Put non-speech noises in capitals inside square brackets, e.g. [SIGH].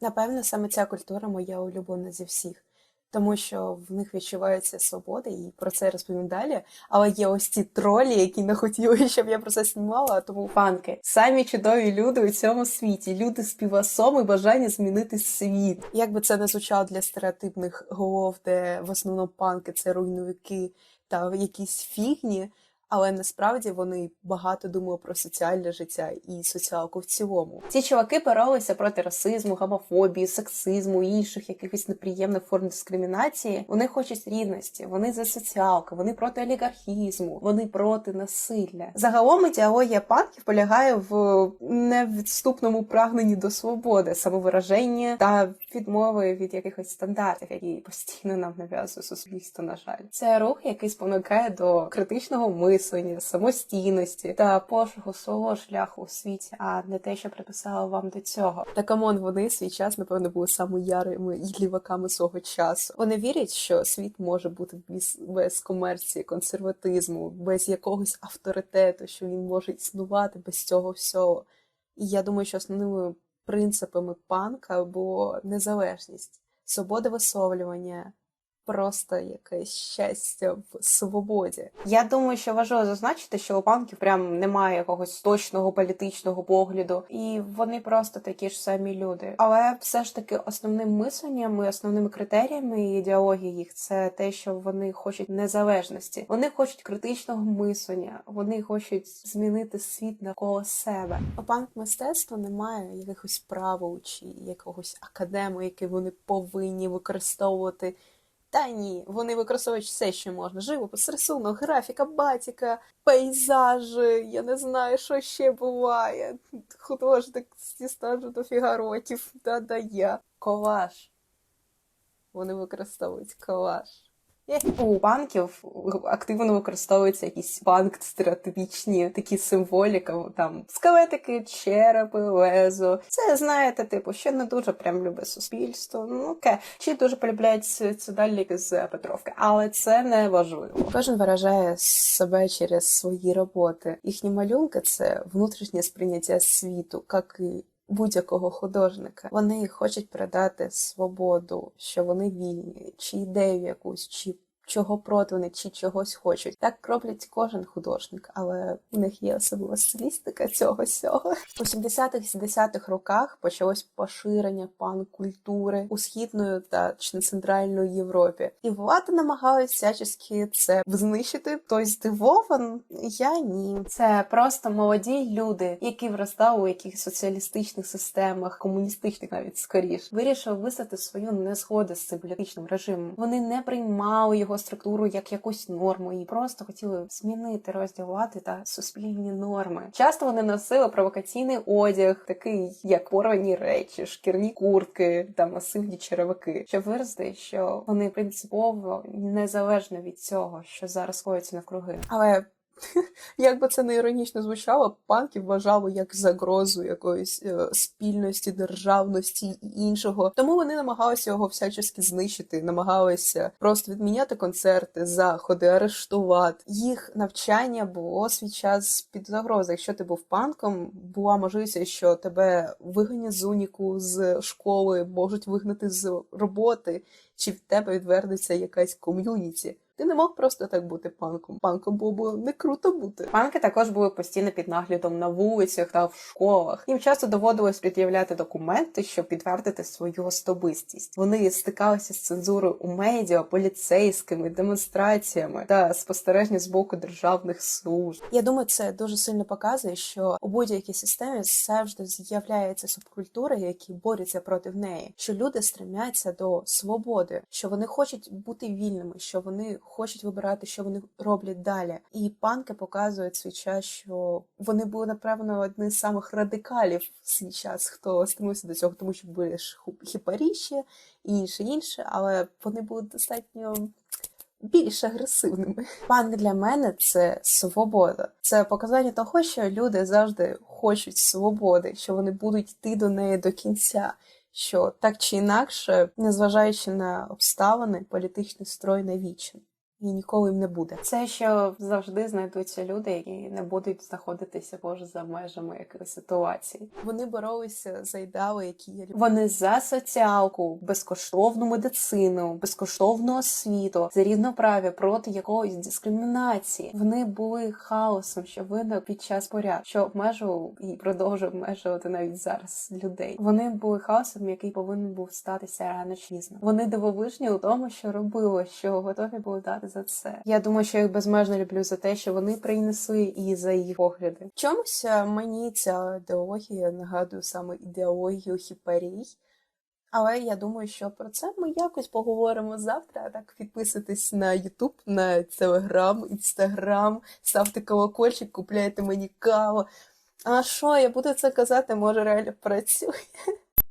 Напевно, саме ця культура моя улюблена зі всіх, тому що в них відчувається свобода, і про це я розповім далі. Але є ось ці тролі, які не хотіли, щоб я про це знімала, тому фанки. Самі чудові люди у цьому світі. Люди з півасом і бажання змінити світ. Як би це не звучало для стереотипних голов, де в основному панки це руйнівники та якісь фігні. Але насправді вони багато думали про соціальне життя і соціалку в цілому. Ці чуваки боролися проти расизму, гомофобії, сексизму, інших якихось неприємних форм дискримінації. Вони хочуть рівності, вони за соціалку, вони проти олігархізму, вони проти насилля. Загалом ідеологія панків полягає в невідступному прагненні до свободи, самовираження та відмови від якихось стандартів, які постійно нам нав'язує суспільство. На жаль, це рух, який спонукає до критичного мислення, самостійності та пошуку свого шляху у світі, а не те, що приписали вам до цього. Та камон, вони свій час, напевно, були самими ярими і ліваками свого часу. Вони вірять, що світ може бути без, без комерції, консерватизму, без якогось авторитету, що він може існувати без цього всього. І я думаю, що основними принципами панка було незалежність, свобода висловлювання, просто якесь щастя в свободі. Я думаю, що важливо зазначити, що у панків прям немає якогось точного політичного погляду, і вони просто такі ж самі люди. Але все ж таки основним мисленням і основними критеріями ідеології їх це те, що вони хочуть незалежності, вони хочуть критичного мислення, вони хочуть змінити світ навколо себе. У панк мистецтва немає якихось правил чи якогось академу, які вони повинні використовувати. Та ні, вони використовують все, що можна. Живопис, рисунок, графіка, батіка, пейзажі, я не знаю, що ще буває. Художник зі стажу до фігаротів, да-да я. Коваш. Вони використовують колаж. У банків активно використовуються якісь банк стереотипічні такі символіки, там скелетики, черепи, лезо. Це знаєте, типу, що не дуже прям любить суспільство. Ну окей, чи дуже полюбляють цидальники з Петровки, але це не важливо. Кожен виражає себе через свої роботи. Їхні малюнки це внутрішнє сприйняття світу, як і будь-якого художника. Вони хочуть передати свободу, що вони вільні, чи ідею якусь, чи чого проти вони, чи чогось хочуть. Так роблять кожен художник, але у них є особлива стилістика цього всього. У 70-х 70-х роках почалось поширення пан-культури у східної та центральної Європі, і влада намагалась всячески це знищити. Той здивован, я ні. Це просто молоді люди, які виростали у якихось соціалістичних системах, комуністичних навіть скоріш, вирішили висати свою незгоду з цим політичним режимом. Вони не приймали його структуру як якусь норму і просто хотіли змінити розділ та суспільні норми. Часто вони носили провокаційний одяг, такий як порвані речі, шкірні куртки та масивні черевики, щоб виразити, що вони принципово незалежно від цього, що зараз коїться навкруги. Але [LAUGHS] як би це не іронічно звучало, панків вважали як загрозу якоїсь е, спільності, державності і іншого. Тому вони намагалися його всячески знищити, намагалися просто відміняти концерти, заходи, арештувати. Їх навчання було свій час під загрозою. Якщо ти був панком, була можливість, що тебе виганять з уніку з школи, можуть вигнати з роботи, чи в тебе відвернеться якась ком'юніті. Ти не мог просто так бути панком. Панком було б не круто бути. Панки також були постійно під наглядом на вулицях та в школах. Їм часто доводилось пред'являти документи, щоб підтвердити свою особистість. Вони стикалися з цензурою у медіа, поліцейськими демонстраціями та спостереження з боку державних служб. Я думаю, це дуже сильно показує, що у будь-якій системі завжди з'являються субкультури, які борються проти неї. Що люди стремляться до свободи, що вони хочуть бути вільними, що вони хочуть вибирати, що вони роблять далі. І панки показують свій час, що вони були напевно одні з самих радикалів в свій час, хто стремився до цього, тому що були ж хіпаріші і інше інше, але вони були достатньо. Більш агресивними. Панк для мене це свобода. Це показання того, що люди завжди хочуть свободи, що вони будуть йти до неї до кінця. Що так чи інакше, незважаючи на обставини, політичний строй не вічен. І ніколи їм не буде. Це що завжди знайдуться люди, які не будуть знаходитися поза за межами якоїсь ситуації. Вони боролися за ідеали, які є. Вони за соціалку, безкоштовну медицину, безкоштовну освіту, за рівноправ'я проти якоїсь дискримінації. Вони були хаосом, що виник під час поряд, що обмежував і продовжує обмежувати навіть зараз людей. Вони були хаосом, який повинен був статися рано чи пізно. Вони дивовижні у тому, що робили, що готові були дати за це. Я думаю, що я їх безмежно люблю за те, що вони принесли і за їх погляди. В чомусь е, мені ця ідеологія нагадує саме ідеологію хіперій. Але я думаю, що про це ми якось поговоримо завтра. Так підписуйтесь на YouTube, на Telegram, Instagram, ставте колокольчик, купляйте мені каву. А що, я буду це казати, може реально працює.